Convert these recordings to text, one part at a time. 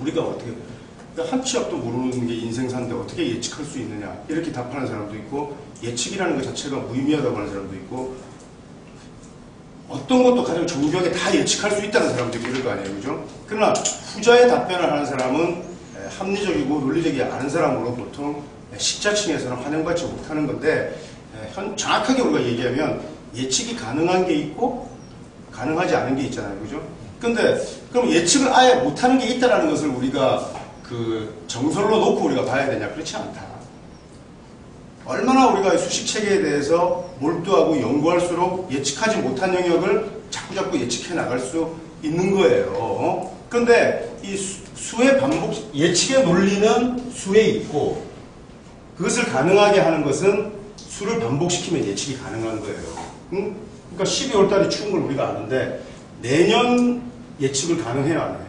우리가 어떻게 한 치 앞도 모르는 게 인생사인데 어떻게 예측할 수 있느냐 이렇게 답하는 사람도 있고 예측이라는 것 자체가 무의미하다고 하는 사람도 있고 어떤 것도 가장 정교하게 다 예측할 수 있다는 사람도 있고 이럴 거 아니에요 그죠? 그러나 후자의 답변을 하는 사람은 에, 합리적이고 논리적이 않은 사람으로 보통 에, 식자층에서는 환영받지 못하는 건데 정확하게 우리가 얘기하면 예측이 가능한 게 있고 가능하지 않은 게 있잖아요 그죠? 근데 그럼 예측을 아예 못하는 게 있다는 것을 우리가 그 정설로 놓고 우리가 봐야 되냐 그렇지 않다. 얼마나 우리가 수식 체계에 대해서 몰두하고 연구할수록 예측하지 못한 영역을 자꾸자꾸 예측해 나갈 수 있는 거예요. 근데 이 수, 의 반복 예측의 논리는 수에 있고 그것을 가능하게 하는 것은 수를 반복시키면 예측이 가능한 거예요. 응? 그러니까 12월 달에 추운 걸 우리가 아는데 내년 예측을 가능해요, 안 해요?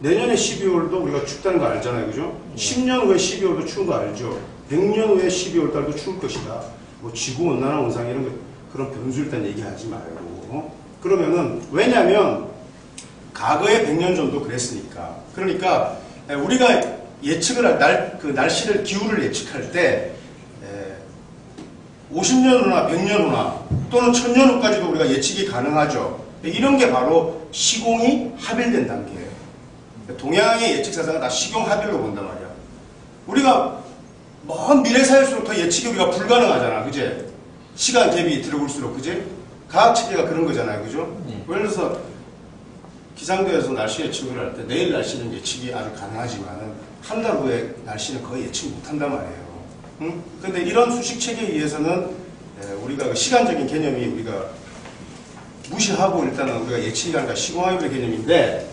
내년에 12월도 우리가 춥다는 거 알잖아요. 그죠? 10년 후에 12월도 추운 거 알죠? 100년 후에 12월 달도 추울 것이다. 뭐 지구 온난화 원상 이런 거 그런 변수 일단 얘기하지 말고. 어? 그러면은 왜냐면 과거에 100년 전도 그랬으니까. 그러니까 에, 우리가 예측을 할 날, 그 날씨를 기후를 예측할 때 에, 50년 후나 100년 후나 또는 1000년 후까지도 우리가 예측이 가능하죠. 이런 게 바로 시공이 합일된 단계예요. 동양의 예측 사상은 다 시경 합일로 본단 말이야. 우리가 먼 미래 사일수록 더 예측이 우리가 불가능하잖아. 그제? 시간 갭이 들어올수록 그제? 과학 체계가 그런 거잖아요. 그죠? 네. 예를 들어서 기상도에서 날씨 예측을 할 때 내일 날씨는 예측이 아주 가능하지만 한 달 후에 날씨는 거의 예측 못 한단 말이에요. 응? 근데 이런 수식 체계에 의해서는 에, 우리가 그 시간적인 개념이 우리가 무시하고 일단은 우리가 예측이라는 시공학의 개념인데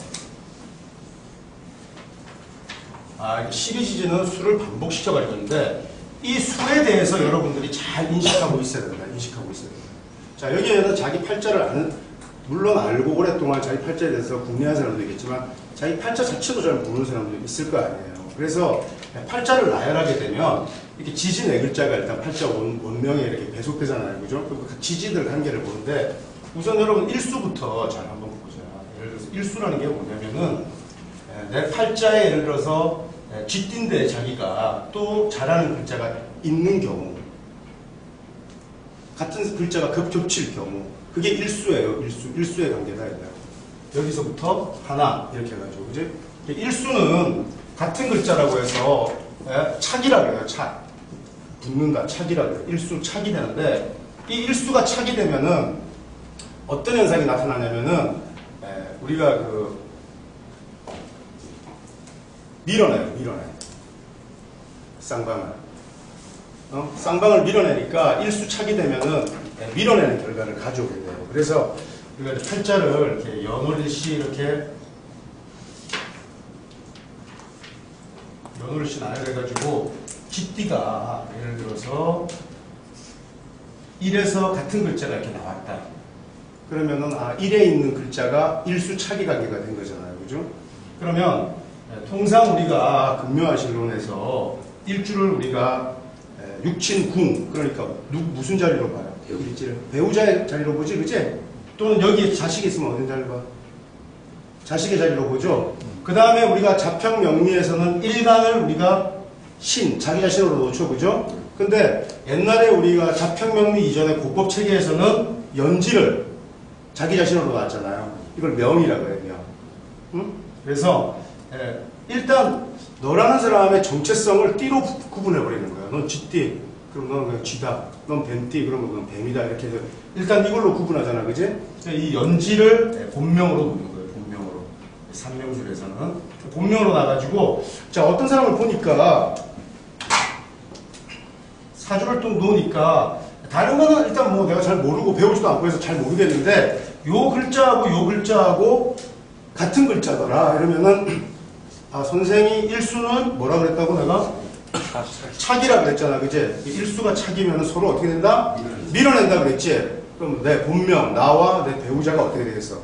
아, 12지지는 수를 반복시켜 가지고있는데 이 수에 대해서 여러분들이 잘 인식하고 있어야 된다. 인식하고 있어야 된다. 자, 여기에는 자기 팔자를 아는 물론 알고 오랫동안 자기 팔자에 대해서 궁리한 사람도 있겠지만 자기 팔자 자체도 잘 모르는 사람도 있을 거 아니에요. 그래서 팔자를 나열하게 되면 이렇게 지지 네 글자가 일단 팔자 원, 원명에 이렇게 배속되잖아요. 그죠? 그 지지들 관계를 보는데 우선 여러분 일수부터 잘 한번 보자. 예를 들어서 일수라는 게 뭐냐면은 내 팔자에 예를 들어서 쥐띠인데 자기가 또 잘하는 글자가 있는 경우 같은 글자가 급 겹칠 경우 그게 일수예요. 일수. 일수의 관계다. 이거야. 여기서부터 하나 이렇게 해가지고 그지? 일수는 같은 글자라고 해서 예? 착이라고 해요. 착. 붙는다. 착이라고 해요. 일수 착이 되는데 이 일수가 착이 되면은 어떤 현상이 나타나냐면은 예, 우리가 그 밀어내요. 밀어내. 쌍방을. 어? 쌍방을 밀어내니까 일수 착이 되면은 밀어내는 결과를 가져오게 돼요. 그래서 우리가 팔자를 이렇게 연월일시 이렇게 연월일시 나열해가지고 쥐띠가 예를 들어서 1에서 같은 글자가 이렇게 나왔다. 그러면은 아 1에 있는 글자가 일수 차기 관계가 된 거잖아요. 그죠? 그러면 통상 우리가 금묘화실론에서 일주를 우리가 육친궁 그러니까 누, 무슨 자리로 봐요? 일지를 배우자의 자리로 보지 그지? 또는 여기 자식이 있으면 어디 자리로 봐? 자식의 자리로 보죠. 그 다음에 우리가 자평 명리에서는 일간을 우리가 신 자기 자신으로 놓죠 그죠? 근데 옛날에 우리가 자평 명리 이전에 고법 체계에서는 연지를 자기 자신으로 놨잖아요. 이걸 명이라고 해요 명. 응? 그래서 예, 일단 너라는 사람의 정체성을 띠로 구분해 버리는 거야. 넌 쥐띠, 그럼 넌 그냥 쥐다. 넌 뱀띠, 그러면 그건 뱀이다. 이렇게 해서 일단 이걸로 구분하잖아, 그지? 이 연지를 예, 본명으로 놓는 거예요. 본명으로 삼명술에서는 본명으로 나가지고 자 어떤 사람을 보니까 사주를 또 놓으니까 다른 거는 일단 뭐 내가 잘 모르고 배우지도 않고 해서 잘 모르겠는데 요 글자하고 요 글자하고 같은 글자더라. 이러면은 아 선생이 일수는 뭐라 그랬다고 내가? 착이라 그랬잖아 그제? 일수가 착이면 서로 어떻게 된다? 밀어낸다 그랬지? 그럼 내 본명 나와 내 배우자가 어떻게 되겠어?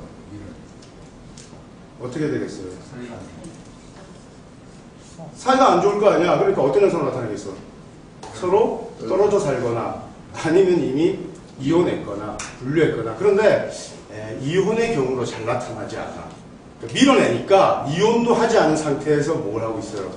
어떻게 되겠어요? 사이가 안 좋을 거 아니야. 그러니까 어떤 현상으로 나타나겠어? 서로 떨어져 살거나 아니면 이미 이혼했거나 분류했거나. 그런데 에, 이혼의 경우로 잘 나타나지 않아. 밀어내니까 이온도 하지 않은 상태에서 뭘 하고 있어요?